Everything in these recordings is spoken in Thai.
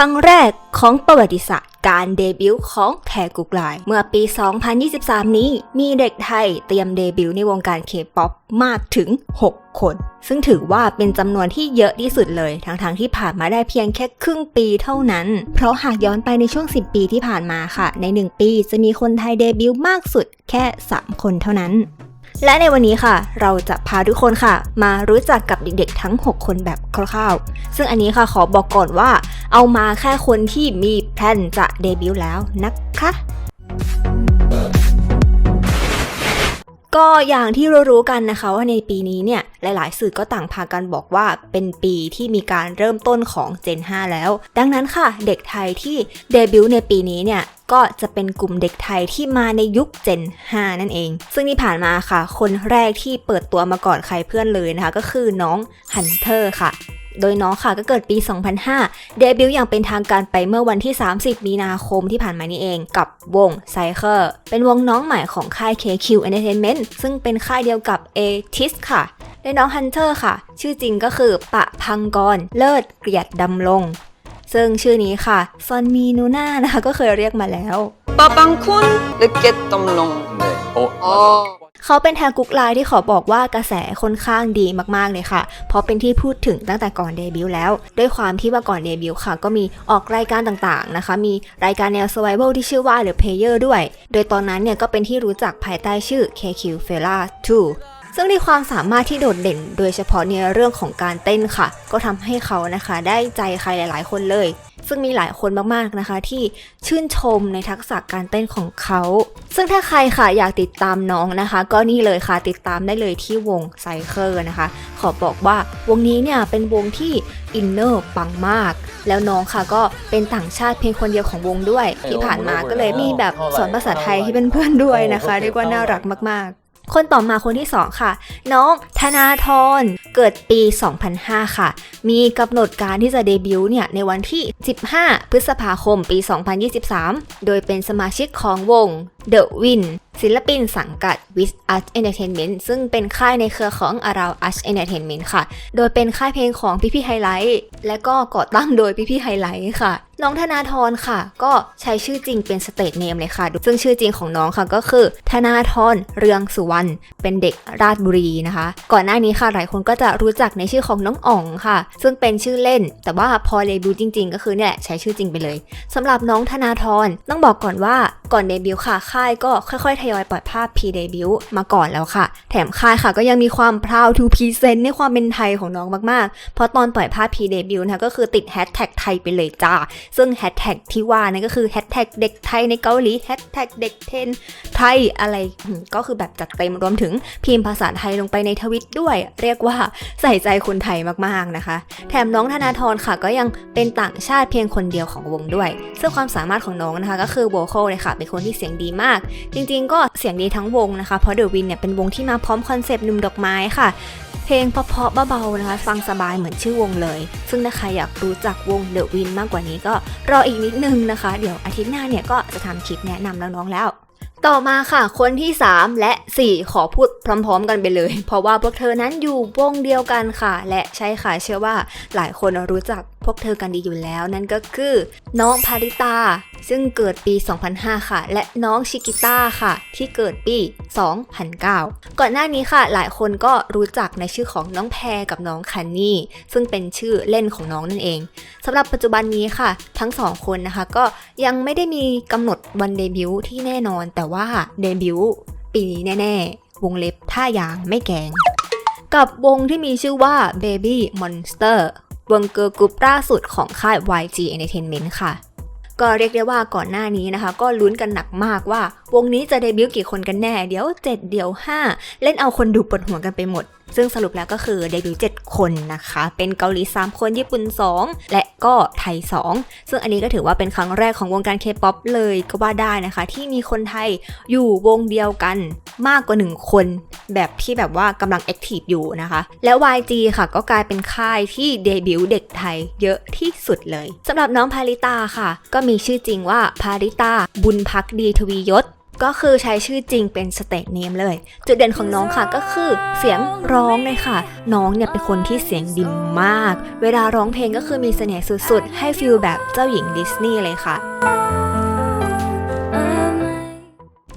รั้งแรกของประวัติศาสตร์การเดบิวต์ของแทกุกไลเมื่อปี 2023 นี้มีเด็กไทยเตรียมเดบิวต์ในวงการเคป๊อปมากถึง 6 คน ซึ่งถือว่าเป็นจำนวนที่เยอะที่สุดเลย ทั้งๆทที่ผ่านมาได้เพียงแค่ครึ่งปีเท่านั้น เพราะหากย้อนไปในช่วง 10 ปีที่ผ่านมาค่ะ ใน 1 ปีจะมีคนไทยเดบิวต์มากสุดแค่ 3 คนเท่านั้น และในวันนี้ค่ะ เราจะพาทุกคนค่ะ มารู้จักกับเด็กๆทั้ง 6 คนแบบคร่าวๆ ซึ่งอันนี้ค่ะขอบอกก่อนว่า เอามาแค่คนที่มีแพลนจะเดบิวต์แล้วนะคะ ก็อย่างที่รู้ๆกันนะคะว่าในปีนี้เนี่ยหลายๆ สื่อก็ต่างพากันบอกว่าเป็นปีที่มีการเริ่มต้นของ Gen 5 แล้ว ดังนั้นค่ะเด็กไทยที่เดบิวต์ในปีนี้เนี่ยก็จะเป็นกลุ่มเด็กไทยที่มาในยุค Gen 5 นั่นเอง ซึ่งที่ผ่านมาค่ะ คนแรกที่เปิดตัวมาก่อนใครเพื่อนเลยนะคะ ก็คือน้องฮันเตอร์ค่ะ โดยน้องค่ะก็เกิดปี 2005 เดบิวต์อย่างเป็นทางการไปเมื่อวันที่ 30 มีนาคมที่ผ่านมานี้เองกับวงไซเคอร์เป็นวงน้องใหม่ของค่าย KQ Entertainment ซึ่งเป็นค่ายเดียวกับ a t i s ค่ะและน้องฮันเตอร์ค่ะ ชื่อจริงก็คือปะพังกร เลิศเกียรติดำลงซึ่งชื่อนี้ค่ะซอนมีนูน่านะคะก็เคยเรียกมาแล้วปะปังคุณเลิศเกียรติดำลงเนโอ เขาเป็นแทกุกไลน์ที่ขอบอกว่ากระแสค่อนข้างดีมากๆเลยค่ะ เพราะเป็นที่พูดถึงตั้งแต่ก่อนเดบิวต์แล้ว ด้วยความที่ว่าก่อนเดบิวต์ค่ะ ก็มีออกรายการต่างๆนะคะ มีรายการแนว survival ที่ชื่อว่า The Player ด้วย โดยตอนนั้นเนี่ยก็เป็นที่รู้จักภายใต้ชื่อ KQ Fela 2ซึ่งในความสามารถที่โดดเด่น โดยเฉพาะในเรื่องของการเต้นค่ะ ก็ทำให้เขานะคะได้ใจใครหลาย ๆ คนเลย ซึ่งมีหลายคนมากๆนะคะ ที่ชื่นชมในทักษะการเต้นของเขา ซึ่งถ้าใครค่ะอยากติดตามน้องนะคะ ก็นี่เลยค่ะติดตามได้เลยที่วงไซเคอร์นะคะ ขอบอกว่าวงนี้เนี่ยเป็นวงที่อินเนอร์ปังมาก แล้วน้องค่ะก็เป็นต่างชาติเพียงคนเดียวของวงด้วย ที่ผ่านมาก็เลยมีแบบสอนภาษาไทยให้เพื่อนๆด้วยนะคะเรียกว่าน่ารักมากๆ คนต่อมาคนที่ 2 ค่ะ น้องธนาธรเกิดปี 2005 ค่ะ มีกำหนดการที่จะเดบิวต์เนี่ยในวันที่ 15 พฤษภาคมปี 2023 โดยเป็นสมาชิกของวง The Win ศิลปินสังกัด With Us Entertainment ซึ่งเป็นค่ายในเครือของ Around Us Entertainment ค่ะ โดยเป็นค่ายเพลงของพี่พี่ไฮไลท์และก็ก่อตั้งโดยพี่พี่ไฮไลท์ค่ะ น้องธนาธรค่ะ ก็ใช้ชื่อจริงเป็นสเตทเนมเลยค่ะ ซึ่งชื่อจริงของน้องค่ะก็คือ ธนาธรเรืองสุวรรณเป็นเด็กราชบุรีนะคะ ก่อนหน้านี้ค่ะหลายคนก็จะรู้จักในชื่อของน้องอ๋องค่ะ ซึ่งเป็นชื่อเล่น แต่ว่าพอเดบิวต์จริง ๆ ก็คือเนี่ยใช้ชื่อจริงไปเลยสำหรับน้องธนาธรต้องบอกก่อนว่าก่อนเดบิวต์ค่ะค่ายก็ค่อยๆทยอยปล่อยภาพพีเดบิวต์มาก่อนแล้วค่ะ แถมค่ายค่ะก็ยังมีความ proud to present ในความเป็นไทยของน้องมากๆ เพราะตอนปล่อยภาพพีเดบิวต์นะคะก็คือติดแฮชแท็กไทยไปเลยจ้าซึ่งแฮชแท็กที่ว่านั่นก็คือแฮชแท็กเด็กไทยในเกาหลีแฮชแท็กเด็กเทนไทยอะไรก็คือแบบจัดเต็มรวมถึงพิมพ์ภาษาไทยลงไปในทวิตด้วย เรียกว่าใส่ใจคนไทยมากๆนะคะ แถมน้องธนาธรค่ะก็ยังเป็นต่างชาติเพียงคนเดียวของวงด้วย ซึ่งความสามารถของน้องนะคะก็คือโวคอลเลยค่ะ เป็นคนที่เสียงดีมาก จริงๆ ก็เสียงดีทั้งวงนะคะ เพราะเดอะวินเนี่ยเป็นวงที่มาพร้อมคอนเซปต์หนุ่มดอกไม้ค่ะ เพลงเพาะๆเบาๆนะคะ ฟังสบายเหมือนชื่อวงเลย ซึ่งถ้าใครอยากรู้จักวง The Win มากกว่านี้ก็รออีกนิดนึงนะคะ เดี๋ยวอาทิตย์หน้าเนี่ยก็จะทำคลิปแนะนำน้องๆแล้วต่อมาค่ะ คนที่ 3 และ 4 ขอพูดพร้อม ๆ กันไปเลย เพราะว่าพวกเธอนั้นอยู่วงเดียวกันค่ะ และใช่ค่ะเชื่อว่าหลายคนรู้จัก วกเธอกันดีอยู่แล้วนั่นก็คือ น้องพาริตา ซึ่งเกิดปี 2005 ค่ะ และน้องชิกิต้าค่ะ ที่เกิดปี 2009 ก่อนหน้านี้ค่ะ หลายคนก็รู้จักในชื่อของน้องแพรกับน้องคันนี่ ซึ่งเป็นชื่อเล่นของน้องนั่นเองสำหรับปัจจุบันนี้ค่ะ ทั้งสองคนนะคะ ก็ยังไม่ได้มีกำหนดวันเดบิวต์ที่แน่นอน แต่ว่าเดบิวต์ปีนี้แน่ๆ วงเล็บท่ายางไม่แกงกับวงที่มีชื่อว่า Baby Monster วงเกิร์ลกรุ๊ปล่าสุดของค่าย YG Entertainment ค่ะ ก็เรียกได้ว่าก่อนหน้านี้นะคะ ก็ลุ้นกันหนักมากว่า วงนี้จะเดบิวต์กี่คนกันแน่ เดี๋ยว 7 เดี๋ยว 5 เล่นเอาคนดูปวดหัวกันไปหมด ซึ่งสรุปแล้วก็คือเดบิวต์7คนนะคะ เป็นเกาหลี 3 คน ญี่ปุ่น 2 และก็ไทย 2 ซึ่งอันนี้ก็ถือว่าเป็นครั้งแรกของวงการเคป๊อปเลยก็ว่าได้นะคะ ที่มีคนไทยอยู่วงเดียวกันมากกว่า 1 คน แบบที่แบบว่ากำลังแอคทีฟอยู่นะคะ แล้ว YG ค่ะก็กลายเป็นค่ายที่เดบิวต์เด็กไทยเยอะที่สุดเลยสำหรับน้องพาริตาค่ะ ก็มีชื่อจริงว่าพาริตาบุญพักดีทวียศ ก็คือใช้ชื่อจริงเป็นสเตทเนมเลย จุดเด่นของน้องค่ะก็คือเสียงร้องเลยค่ะ น้องเนี่ยเป็นคนที่เสียงดีมาก เวลาร้องเพลงก็คือมีเสน่ห์สุดๆ ให้ฟิลแบบเจ้าหญิงดิสนีย์เลยค่ะ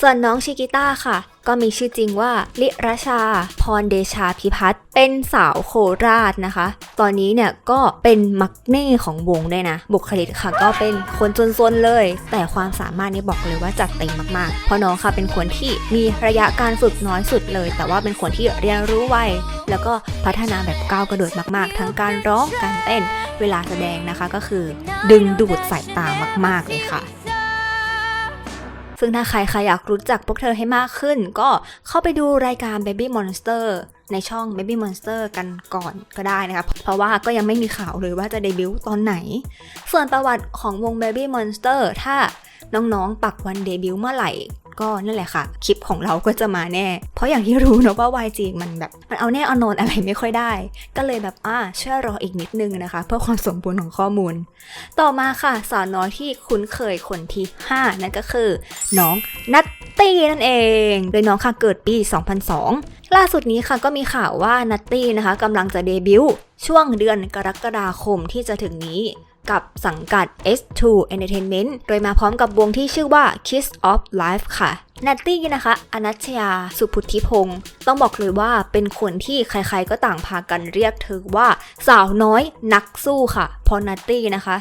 ส่วนน้องชิกิต้าค่ะ ก็มีชื่อจริงว่าลิราชา พรเดชาพิพัฒน์เป็นสาวโคราชนะคะ ตอนนี้เนี่ยก็เป็นมักเน่ของวงด้วยนะ บุคลิกค่ะ ก็เป็นคนจนๆเลย แต่ความสามารถนี่บอกเลยว่าจัดเต็มมากๆ เพราะน้องค่ะเป็นคนที่มีระยะการฝึกน้อยสุดเลย แต่ว่าเป็นคนที่เรียนรู้ไวแล้วก็พัฒนาแบบก้าวกระโดดมากๆ ทั้งการร้องการเต้นเวลาแสดงนะคะก็คือ ดึงดูดสายตามากๆเลยค่ะ ซึ่งถ้าใครใครอยากรู้จักพวกเธอให้มากขึ้น ก็เข้าไปดูรายการ Baby Monster ในช่อง Baby Monster กันก่อนก็ได้นะคะเพราะว่าก็ยังไม่มีข่าวเลยว่าจะเดบิวต์ตอนไหน ส่วนประวัติของวง Baby Monster ถ้าน้องๆ ปักวันเดบิวต์เมื่อไหร่ ก็นั่นแหละค่ะ คลิปของเราก็จะมาแน่ เพราะอย่างที่รู้เนะว่า YG มันแบบ มันเอาแน่เอานอนอะไรไม่ค่อยได้ ก็เลยแบบอ่าช่วยรออีกนิดนึงนะคะ เพื่อความสมบูรณ์ของข้อมูล ต่อมาค่ะ สาวน้อยที่คุ้นเคยคนที่ 5 นั่นก็คือ น้องนัตตี้นั่นเอง โดยน้องค่ะเกิดปี 2002 ล่าสุดนี้ค่ะก็มีข่าวว่านัตตี้นะคะกำลังจะเดบิวต์ช่วงเดือนกรกฎาคมที่จะถึงนี้ กับสังกัด S2 Entertainment โดยมาพร้อมกับวงที่ชื่อว่า Kiss of Life ค่ะนัตตี้นะคะ อนัชยา สุพุทธิพงศ์ ต้องบอกเลยว่าเป็นคนที่ใครๆก็ต่างพากันเรียกเธอว่าสาวน้อยนักสู้ค่ะพรนัตตี้นะคะ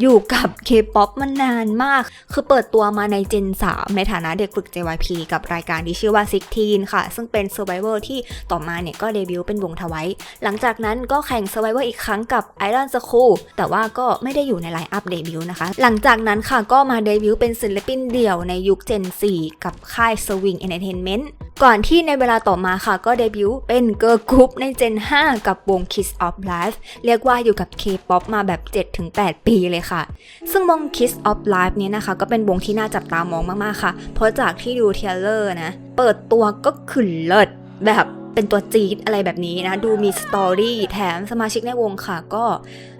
อยู่กับ K-POP มานานมาก คือเปิดตัวมาใน Gen 3 ในฐานะเด็กฝึก JYP กับรายการที่ชื่อว่า 16 ค่ะ ซึ่งเป็น Survivor ที่ต่อมาเนี่ยก็เดบิวต์เป็นวงทวายหลังจากนั้นก็แข่ง Survivor อีกครั้งกับ Iron School แต่ว่าก็ไม่ได้อยู่ในไลน์อัพเดบิวต์นะคะ หลังจากนั้นค่ะก็มาเดบิวต์เป็นศิลปินเดี่ยวในยุค Gen 4 กับค่าย Swing Entertainment ก่อนที่ในเวลาต่อมาค่ะก็เดบิวต์เป็นเกิร์ลกรุ๊ปใน Gen 5กับวง Kiss of Life เรียกว่าอยู่กับ K-POP มาแบบ 7-8 ปีเลยค่ะ ซึ่งวง Kiss of Life นี้นะคะ ก็เป็นวงที่น่าจับตามองมากๆค่ะ เพราะจากที่ดูเทเลอร์นะ เปิดตัวก็ขึ้นเลิศแบบเป็นตัวจี๊ดอะไรแบบนี้นะ ดูมีสตอรี่แถมสมาชิกในวงค่ะ ก็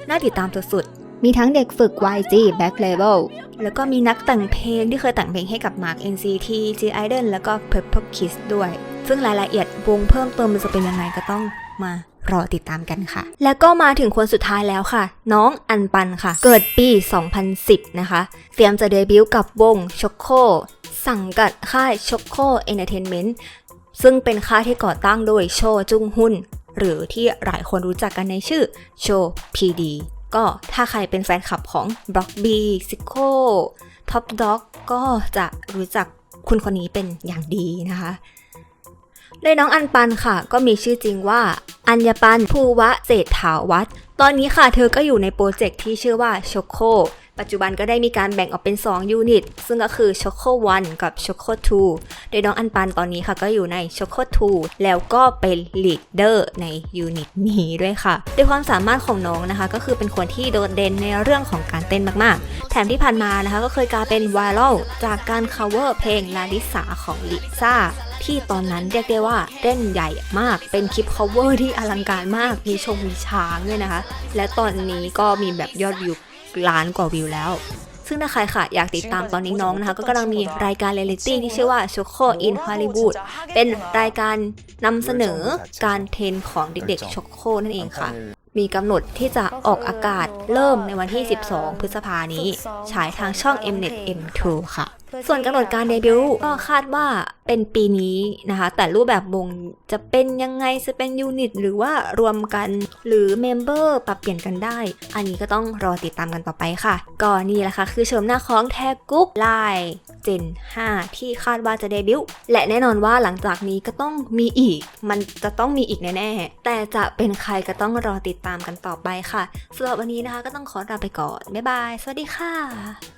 น่าติดตามสุดๆ มีทั้งเด็กฝึก YG Back Level แล้วก็มีนักแต่งเพลงที่เคยแต่งเพลงให้กับ Mark NCT G Idol แล้วก็ Purple Kiss ด้วย ซึ่งรายละเอียดวงเพิ่มเติมมันจะเป็นยังไงก็ต้องมารอติดตามกันค่ะ แล้วก็มาถึงคนสุดท้ายแล้วค่ะ น้องอันปันค่ะ เกิดปี 2010 นะคะ เตรียมจะเดบิวต์กับวงช็อกโคสังกัดค่ายช็อกโคเอนเตอร์เทนเมนต์ซึ่งเป็นค่ายที่ก่อตั้งโดยโชจุงฮุนหรือที่หลายคนรู้จักกันในชื่อโชพีดี ก็ถ้าใครเป็นแฟนคลับของบล็อกบีซิโคท็อปด็อกก็จะรู้จักคุณคนนี้เป็นอย่างดีนะคะโดยน้องอันปันค่ะ ก็มีชื่อจริงว่า อัญญปันภูวะเศรษฐาวัตรตอนนี้ค่ะ เธอก็อยู่ในโปรเจกต์ที่ชื่อว่าช็อกโค ปัจจุบันก็ได้มีการแบ่งออกเป็น 2 ยูนิต ซึ่งก็คือช็อกโค1กับช็อกโค2โดยน้องอันปันตอนนี้ค่ะก็อยู่ในช็อกโค2แล้วก็เป็นลีดเดอร์ในยูนิตนี้ด้วยค่ะด้วยความสามารถของน้องนะคะ ก็คือเป็นคนที่โดดเด่นในเรื่องของการเต้นมากๆ แถมที่ผ่านมานะคะก็เคยกลายเป็นไวรัลจากการ cover เพลงลาลิสาของลิซ่าที่ตอนนั้นเรียกได้ว่าเต้นใหญ่มาก เป็นคลิป cover ที่อลังการมาก มีชงมีช้างด้วยนะคะ และตอนนี้ก็มีแบบยอดวิว ล้านกว่าวิวแล้ว ซึ่งถ้าใครค่ะอยากติดตามตอนนี้น้องนะคะก็กำลังมีรายการเรียลิตี้ที่ชื่อว่า Choco in Hollywood เป็นรายการนำเสนอการเทรนของเด็กๆโชโคนั่นเองค่ะมีกำหนดที่จะออกอากาศเริ่มในวันที่ 12 พฤษภานี้ ฉายทางช่อง Mnet M2 ค่ะ ส่วนกำหนดการเดบิวต์ก็คาดว่าเป็นปีนี้นะคะ แต่รูปแบบวงจะเป็นยังไงจะเป็นยูนิตหรือว่ารวมกันหรือเมมเบอร์ปรับเปลี่ยนกันได้ อันนี้ก็ต้องรอติดตามกันต่อไปค่ะก็นี่แหละค่ะ คือชมหน้าของแทกกุ๊กไลเจน 5 ที่คาดว่าจะเดบิวต์และแน่นอนว่าหลังจากนี้ก็ต้องมีอีก มันจะต้องมีอีกแน่ๆ แต่จะเป็นใครก็ต้องรอติดตามกันต่อไปค่ะสำหรับวันนี้นะคะก็ต้องขอลาไปก่อน บ๊ายบาย สวัสดีค่ะ